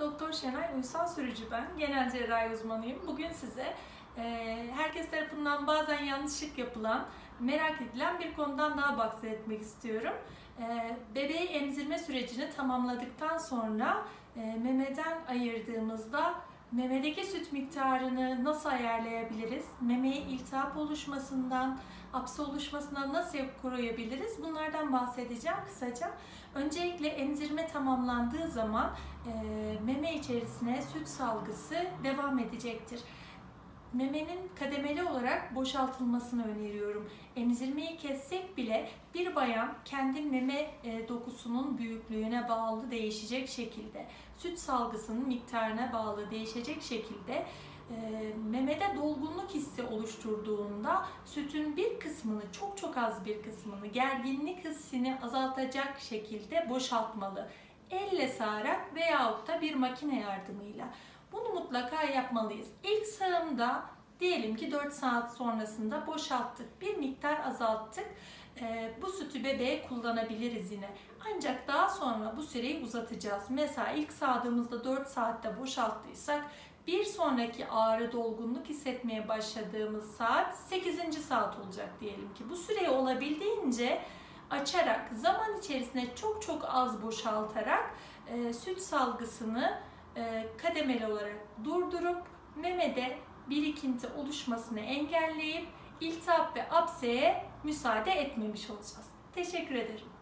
Doktor Şenay Uysal Sürücü ben. Genel cerrahi uzmanıyım. Bugün size e, herkes tarafından bazen yanlışlık yapılan, merak edilen bir konudan daha bahsetmek istiyorum. E, bebeği emzirme sürecini tamamladıktan sonra e, memeden ayırdığımızda memedeki süt miktarını nasıl ayarlayabiliriz? Memeye iltihap oluşmasından, apse oluşmasından nasıl koruyabiliriz? Bunlardan bahsedeceğim kısaca. Öncelikle emzirme tamamlandığı zaman e, meme içerisine süt salgısı devam edecektir. Memenin kademeli olarak boşaltılmasını öneriyorum. Emzirmeyi kessek bile bir bayan kendi meme e, dokusunun büyüklüğüne bağlı değişecek şekilde, süt salgısının miktarına bağlı değişecek şekilde e, memede dolgunluk hissi oluşturduğunda sütün bir kısmını, çok çok az bir kısmını, gerginlik hissini azaltacak şekilde boşaltmalı. Elle sağarak veyahut da bir makine yardımıyla. Bunu mutlaka yapmalıyız. İlk sağımda diyelim ki 4 saat sonrasında boşalttık. Bir miktar azalttık. Ee, bu sütü bebeğe kullanabiliriz yine. Ancak daha sonra bu süreyi uzatacağız. Mesela ilk sağdığımızda 4 saatte boşalttıysak bir sonraki ağrı dolgunluk hissetmeye başladığımız saat 8. saat olacak diyelim ki. Bu süreyi olabildiğince açarak, zaman içerisinde çok çok az boşaltarak e, süt salgısını e, kademeli olarak durdurup memede birikinti oluşmasını engelleyip iltihap ve apseye müsaade etmemiş olacağız. Teşekkür ederim.